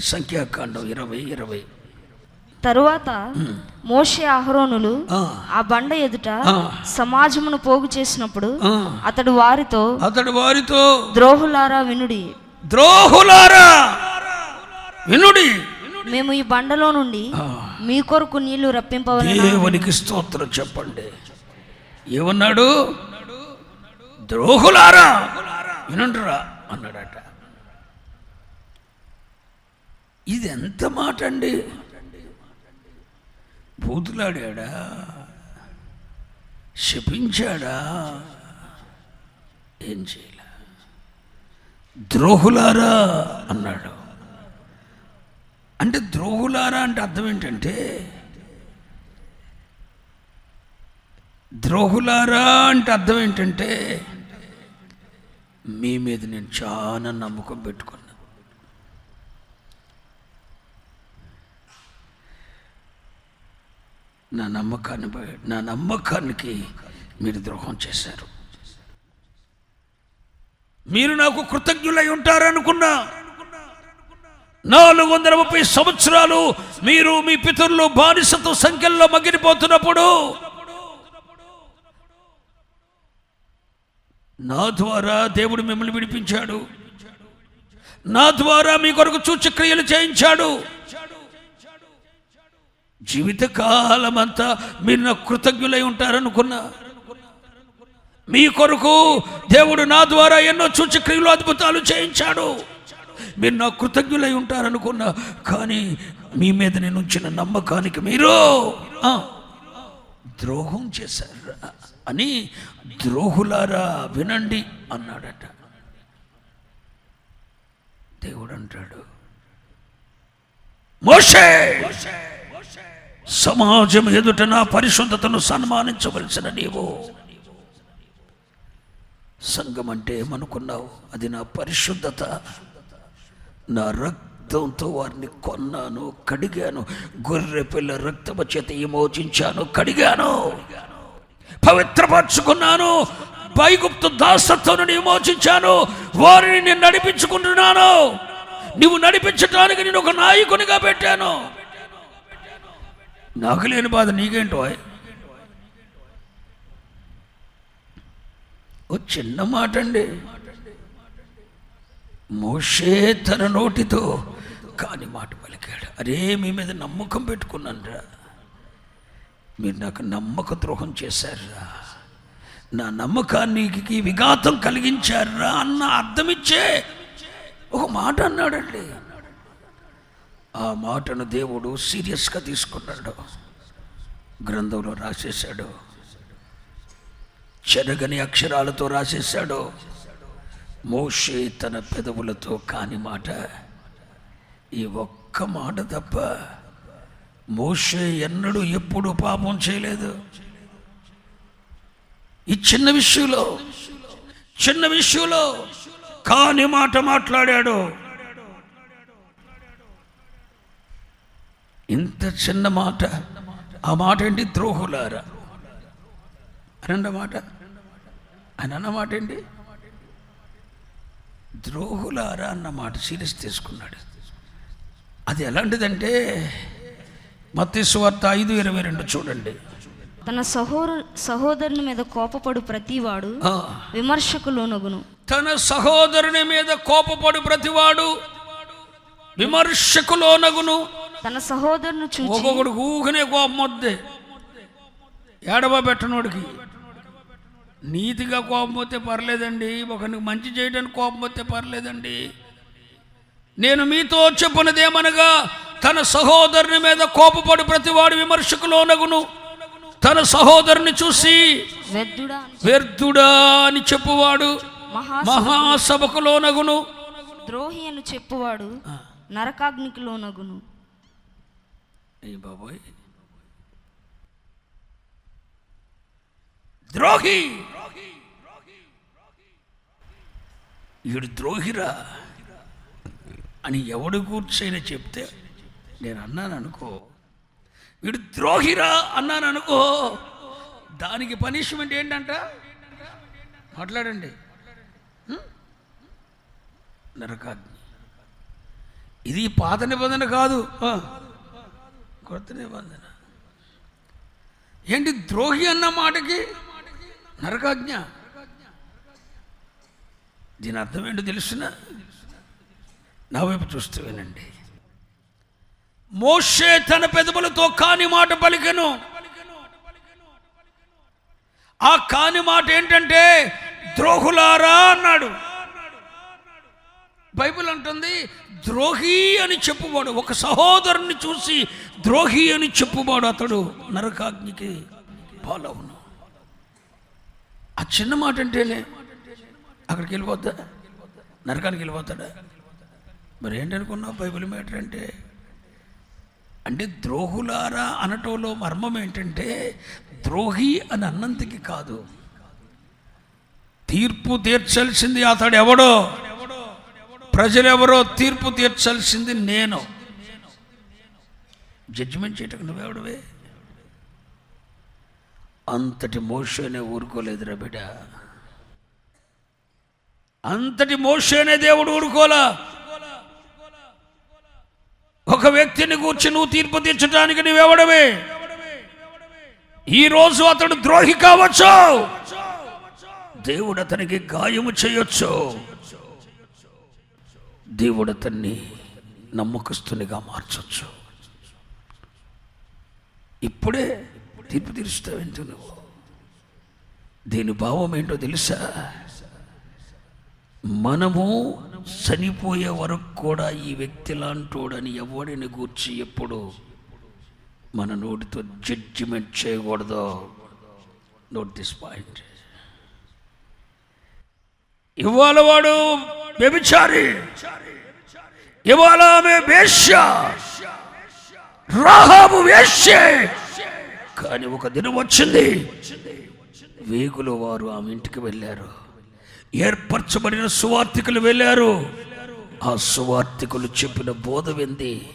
చదవండి సంఖ్యాకాండం ఇరవై ఇరవై. తరువాత మోషే అహరోనులు ఆ, బండ ఎదుట. సమాజమును పోగు చేసినప్పుడు. అతడు వారితో అతడు వారితో ద్రోహులారా వినుడి. ద్రోహులారా వినుడి. మేము ఈ బండలో నుండి మీ కొరకు నీళ్ళు రప్పింపవలెనా? దేవునికి స్తోత్రం చెప్పండి. ఏమన్నాడు? ద్రోహులారా వినుండ్రా అన్నాడట. ఇది ఎంత మాట అండి బూతులాడాడా? శపించాడా? ఏం చేయలే. ద్రోహులారా అన్నాడు. అంటే ద్రోహులారా అంటే అర్థం ఏంటంటే ద్రోహులారా అంటే అర్థం ఏంటంటే మీ మీద నేను చాలా నమ్మకం పెట్టుకున్నాను నా నమ్మకాన్ని నా నమ్మకానికి మీరు ద్రోహం చేశారు. మీరు నాకు కృతజ్ఞులై ఉంటారనుకున్నా నాలుగు వందల ముప్పై సంవత్సరాలు మీరు మీ పితరులు బానిసత్వ సంఖ్యల్లో మగ్గిపోతున్నప్పుడు నా ద్వారా దేవుడు మిమ్మల్ని విడిపించాడు. నా ద్వారా మీ కొరకు సూచక్రియలు చేయించాడు. జీవితకాలం అంతా మీరు నాకు కృతజ్ఞులై ఉంటారనుకున్నా. మీ కొరకు దేవుడు నా ద్వారా ఎన్నో సూచక్రియలు అద్భుతాలు చేయించాడు. మీరు నా కృతజ్ఞులై ఉంటారనుకున్నా కానీ మీ మీద నేను ఉంచిన నమ్మకానికి మీరు ద్రోహం చేశారు అని ద్రోహులారా వినండి అన్నాడట. దేవుడు అంటాడు మోషే! సమాజం ఎదుట నా పరిశుద్ధతను సన్మానించవలసిన నీవు. సంఘం అంటే ఏమనుకున్నావు? అది నా పరిశుద్ధత. నా రక్తంతో వారిని కొన్నాను కడిగాను. గొర్రె పిల్ల రక్తమ చేత విమోచించాను కడిగాను. పవిత్రపరచుకున్నాను. పైగుప్తు దాసత్వం విమోచించాను. వారిని నేను నడిపించుకుంటున్నాను. నువ్వు నడిపించడానికి నేను ఒక నాయకునిగా పెట్టాను. నాకు లేని బాధ నీకేంటో ఓ చిన్న మాట అండి మోషే తన నోటితో కాని మాట పలికాడు. అరే మీ మీద నమ్మకం పెట్టుకున్నానురా. మీరు నాకు నమ్మక ద్రోహం చేశారా నా నమ్మకానికి విఘాతం కలిగించారా అన్న అర్థమిచ్చే ఒక మాట అన్నాడండి. ఆ మాటను దేవుడు సీరియస్గా తీసుకున్నాడు. గ్రంథంలో రాసేశాడు. చెరగని అక్షరాలతో రాసేశాడు. మోషే తన పెదవులతో కాని మాట. ఈ ఒక్క మాట తప్ప మోషే ఎన్నడూ ఎప్పుడు పాపం చేయలేదు. ఈ చిన్న విషయంలో చిన్న విషయంలో కాని మాట మాట్లాడాడు. ఇంత చిన్న మాట ఆ మాట ఏంటి? ద్రోహులారా. అనండ మాట ఆయన అన్న మాట ఏంటి? ద్రోహులారా అన్న మాట సీరియస్ తీసుకున్నాడు. అది ఎలాంటిదంటే మత్స్వార్త ఐదు ఇరవై రెండు చూడండి. తన సహోర సహోదరుని మీద కోపపడు ప్రతివాడు ఆ, విమర్శకు లోనగును తన సహోదరుని మీద కోపపడు ప్రతివాడు విమర్శకు లోనగును తన సహోదరుని చూచి ఒక్కొక్కడు ఊహనే కోపం వద్దే. ఏడవ పెట్టనోడికి. నీతిగా కోపం వస్తే పర్లేదండి ఒకరికి మంచి చేయడానికి కోపం వస్తే పర్లేదండి. నేను మీతో చెప్పినదేమనగా తన సహోదరుని మీద కోపపడు ప్రతివాడు విమర్శకు లోనగును తన సహోదరుని చూసి వ్యర్థుడా అని చెప్పువాడు. మహా మహాసభకు లోనగును ద్రోహి అని చెప్పువాడు. నరకాగ్నికి లోనగును ఏ బాబోయ్. ద్రోహి! ద్రోహిరా అని ఎవడు కూర్చొని చెప్తే నేను అన్నాను అనుకో వీడు ద్రోహిరా అన్నాను అనుకో దానికి పనిష్మెంట్ ఏంటంట? మాట్లాడండి. నరకాగ్ని. ఇది పాత నిబంధన కాదు. కొత్త నిబంధన ఏంటి ద్రోహి అన్న మాటకి? నరకాజ్ఞ. దీని అర్థం ఏంటో తెలుసిన? నా వైపు చూస్తూ వినండి. మోషే తన పెదవులతో కాని మాట పలికెను. ఆ కాని మాట ఏంటంటే ద్రోహులారా అన్నాడు. బైబిల్ అంటుంది ద్రోహి అని చెప్పువాడు ఒక సహోదరుని చూసి ద్రోహి అని చెప్పువాడు అతడు. నరకాగ్నికి పాలవును. ఆ చిన్న మాట అంటేనే అక్కడికి వెళ్ళిపోద్దా? నరకానికి వెళ్ళిపోతాడా? మరి ఏంటనుకున్నావు బైబిల్ మ్యాటర్ అంటే? అంటే ద్రోహులారా అనటంలో మర్మం ఏంటంటే ద్రోహి అని అన్నంతకి కాదు. తీర్పు తీర్చాల్సింది అతడు ఎవడో ప్రజలెవరో తీర్పు తీర్చాల్సింది నేను. జడ్జిమెంట్ చేయటం నువ్వెవడవే? అంతటి మోషనే ఊరుకోలేదురా బిడ్డ. అంతటి మోషనే దేవుడు ఊరుకోలా. ఒక వ్యక్తిని కూర్చి నువ్వు తీర్పు తీర్చడానికి నువ్వెవడవే? ఈ రోజు అతడు ద్రోహి కావచ్చు. దేవుడు అతనికి గాయము చేయొచ్చు. దేవుడు అతన్ని నమ్మకస్తునిగా మార్చొచ్చు. ఇప్పుడే తీర్పు తీరుస్తావేంటో నువ్వు. దీని భావం ఏంటో తెలుసా? మనము చనిపోయే వరకు కూడా ఈ వ్యక్తి లాంటోడని ఎవడిని గూర్చి ఎప్పుడు మన నోటితో జడ్జిమెంట్ చేయకూడదు? నోట్ దిస్ పాయింట్ ఇవాళ వాడు వ్యభిచారి. ఇవాళ ఆమె వేశ్య. రాహాబు వేశ్య. కానీ ఒక దినం వచ్చింది. వేగులు వారు ఆమె ఇంటికి వెళ్ళారు. ఏర్పరచబడిన సువార్థికులు వెళ్ళారు. ఆ సువార్థికులు చెప్పిన బోధ వింది.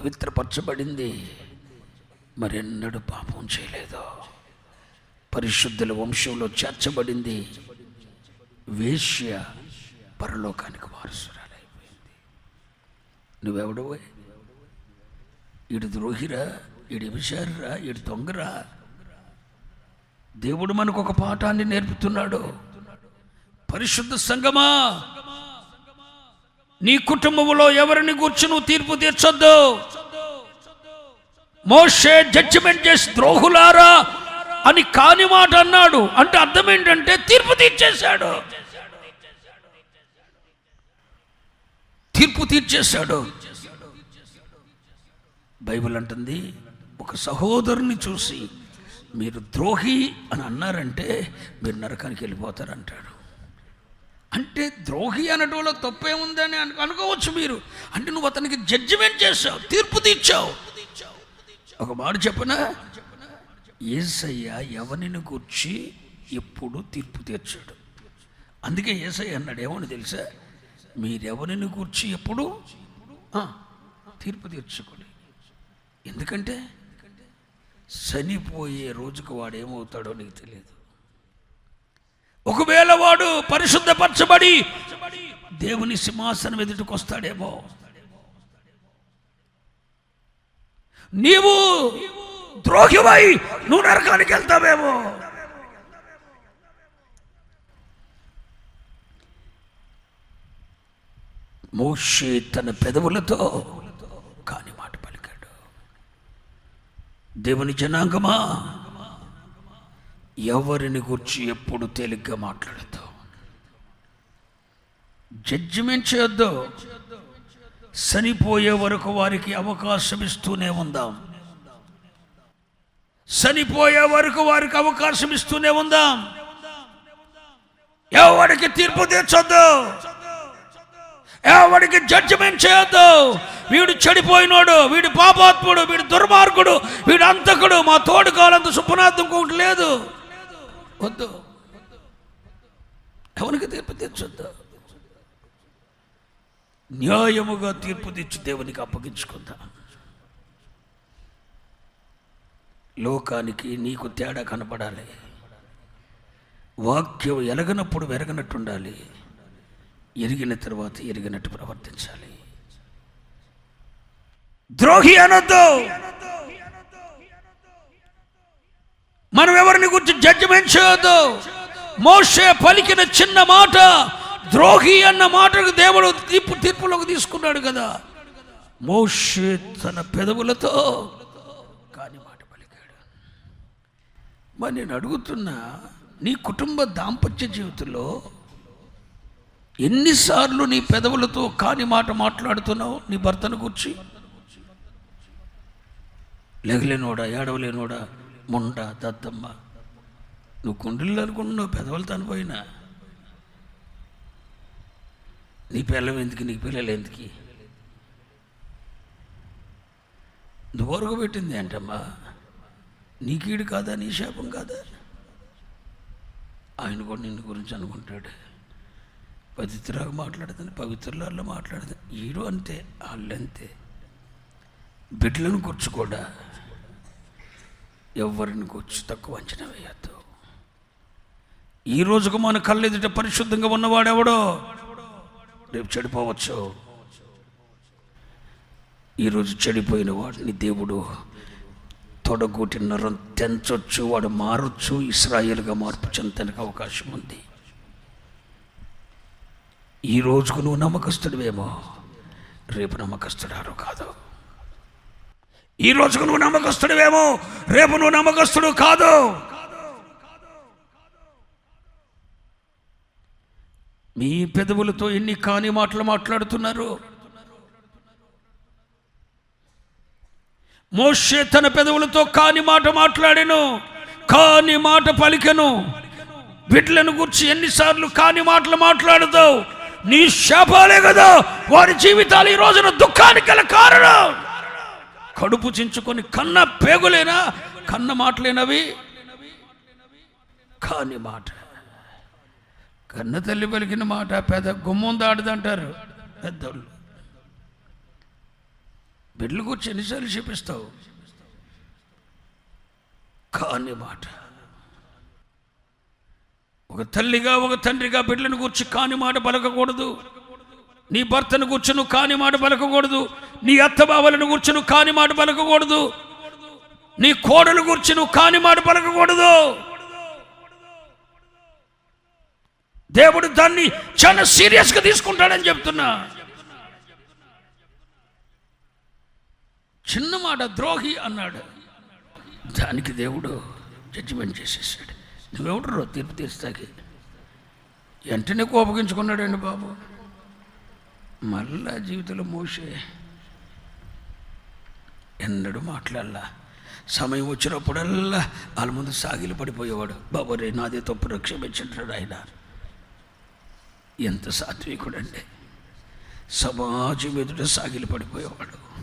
పవిత్రపరచబడింది. మరెన్నడూ పాపం చేయలేదు. పరిశుద్ధుల వంశంలో చేర్చబడింది. వేశ్య పరలోకానికి వారసురాలైపోయింది. నువ్వెవడవే ఈడు ద్రోహిరా ఈడు విషారిరా ఈడు దొంగరా? దేవుడు మనకు ఒక పాఠాన్ని నేర్పుతున్నాడు. పరిశుద్ధ సంగమా? నీ కుటుంబంలో ఎవరిని కూర్చు నువ్వు తీర్పు తీర్చొద్దు? మోషే జడ్జిమెంట్ చేసి ద్రోహులారా? అని కాని మాట అన్నాడు. అంటే అర్థం ఏంటంటే తీర్పు తీర్చేశాడు. తీర్పు తీర్చేశాడు. బైబిల్ అంటుంది ఒక సహోదరుని చూసి మీరు ద్రోహి అని అన్నారంటే మీరు నరకానికి వెళ్ళిపోతారంటాడు. అంటే ద్రోహి అనటంలో తప్పే ఉందని అను- అనుకోవచ్చు మీరు. అంటే నువ్వు అతనికి జడ్జిమెంట్ చేశావు తీర్పు తీర్చావు. ఒక మాట చెప్పనా? ఏసయ్య ఎవరిని కూర్చి ఎప్పుడు తీర్పు తీర్చాడు. అందుకే ఏసయ్య అన్నాడు ఏమని తెలుసా? మీరెవరిని కూర్చి ఎప్పుడు తీర్పు తీర్చుకోండి. ఎందుకంటే చనిపోయే రోజుకు వాడు ఏమవుతాడో నీకు తెలియదు. ఒకవేళ వాడు పరిశుద్ధపరచబడి దేవుని సింహాసనం ఎదుటికి వస్తాడేమో నీవు ద్రోహివై నువ్వు నరకానికి వెళ్తావేమో. మోషే తన పెదవులతో కాని మాట పలికాడు. దేవుని జనాంగమా? ఎవరిని గురించి ఎప్పుడు తేలిగ్గా మాట్లాడద్దు? జడ్జిమెంట్ చేయొద్దు. చనిపోయే వరకు వారికి అవకాశం ఇస్తూనే ఉందాం. చనిపోయే వరకు వారికి అవకాశం ఇస్తూనే ఉందాం. ఎవరికి తీర్పు తీర్చొద్దు. ఎవరికి జడ్జిమెంట్ చేయొద్దు. వీడు చెడిపోయినోడు వీడు పాపాత్ముడు వీడు దుర్మార్గుడు వీడు అంతకుడు మా తోడు కాలంత సుప్రనాథం ఇంకొకటి లేదు. వద్దు. ఎవరికి తీర్పు తీర్చొద్దు? న్యాయముగా తీర్పు తెచ్చి దేవునికి అప్పగించుకుందా. లోకానికి నీకు తేడా కనపడాలి. వాక్యం ఎలగనప్పుడు వెరగనట్టు ఉండాలి ఎరిగిన తర్వాత ఎరిగినట్టు ప్రవర్తించాలి. ద్రోహి అనొద్దు. మనం ఎవరిని గురించి జడ్జిమెంట్ చేయొద్దు. మోషే పలికిన చిన్న మాట ద్రోహి అన్న మాటకు దేవుడు తీర్పు తీర్పులోకి తీసుకున్నాడు కదా. మోషే తన పెదవులతో కాని మాట పలికాడు మరి నేను అడుగుతున్నా నీ కుటుంబ దాంపత్య జీవితంలో ఎన్నిసార్లు నీ పెదవులతో కాని మాట మాట్లాడుతున్నావు నీ భర్తను కూర్చి లెగలేనోడా ఏడవలేనోడా? ముండ దద్దమ్మ. నువ్వు గుండెలు అనుకుంటున్నావు పెదవులు తనిపోయినా నీ పిల్లలు ఎందుకు నీ పిల్లలు ఎందుకు? నువ్వు పెట్టింది ఏంటమ్మా? నీకీడు కాదా నీ శాపం కాదా? ఆయన కూడా నిన్ను గురించి అనుకుంటాడు. పవిత్రలాగా మాట్లాడుతుంది పవిత్రులలో మాట్లాడుతుంది. ఈడు అంతే వాళ్ళంతే బిడ్డలను కూర్చు కూడా ఎవరిని కూర్చు తక్కువ అంచనా వేయద్దు. ఈ రోజుకు మన కళ్ళెదుట పరిశుద్ధంగా ఉన్నవాడెవడో? రేపు చెడిపోవచ్చు. ఈరోజు చెడిపోయిన వాడిని దేవుడు తొడగూటి నరం తెంచొచ్చు వాడు మారొచ్చు ఇస్రాయేల్గా మార్పు చెందడానికి అవకాశం ఉంది. ఈ రోజుకు నువ్వు నమ్మకస్తుడివేమో? రేపు నమ్మకస్తుడారు కాదు. ఈ రోజుకు నువ్వు నమ్మకస్తుడివేమో? రేపు నువ్వు నమ్మకస్తుడు కాదు. మీ పెదవులతో ఎన్ని కాని మాటలు మాట్లాడుతున్నారు? మోషే తన పెదవులతో కాని మాట మాట్లాడాను కాని మాట పలికెను. బిడ్డలను గురించి ఎన్నిసార్లు కాని మాటలు మాట్లాడతావు నీ శాపాలే కదా వారి జీవితాలు ఈ రోజున దుఃఖానికి గల కారణం. కడుపు చించుకొని కన్న పేగులేనా కన్న మాటలేనవి? కాని మాట. కన్న తల్లి పలికిన మాట పెద్ద గుమ్మం దాడదంటారు పెద్దోళ్ళు. బిడ్డలు కూర్చి ఎన్నిసార్లు చూపిస్తావు కాని మాట. ఒక తల్లిగా ఒక తండ్రిగా బిడ్డలను కూర్చి కాని మాట పలకకూడదు. నీ భర్తను కూర్చును కాని మాట పలకకూడదు. నీ అత్తబావలను కూర్చును కాని మాట పలకకూడదు. నీ కోడలు కూర్చును కాని మాట పలకకూడదు. దేవుడు దాన్ని చాలా సీరియస్గా తీసుకుంటాడని చెప్తున్నా. చిన్న మాట ద్రోహి అన్నాడు. దానికి దేవుడు జడ్జిమెంట్ చేసేసాడు. నువ్వెవడరో తీర్పు తీర్చాకి వెంటనే కోపగించుకున్నాడండి బాబు. మళ్ళా జీవితంలో మోసే ఎన్నడూ మాట్లాడలా. సమయం వచ్చినప్పుడల్లా వాళ్ళ ముందు సాగిలు పడిపోయేవాడు. బాబు రే నాదే తప్పు క్షమించంటాడు ఆయన ఎంత సాత్వికుడండి. సమాజం ఎదుట సాగిలు పడిపోయేవాడు.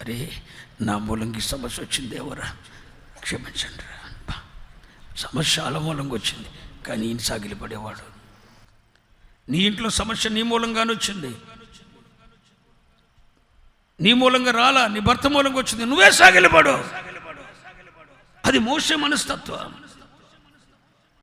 అరే నా మూలంకి సమస్య వచ్చింది ఎవరా? క్షమించండి రా సమస్య వాళ్ళ మూలంగా వచ్చింది కానీ ఈయన సాగిలి పడేవాడు. నీ ఇంట్లో సమస్య నీ మూలంగానే వచ్చింది. నీ మూలంగా రాలా నీ భర్త మూలంగా వచ్చింది నువ్వే సాగిలిపడు అది మోసే మనస్తత్వం.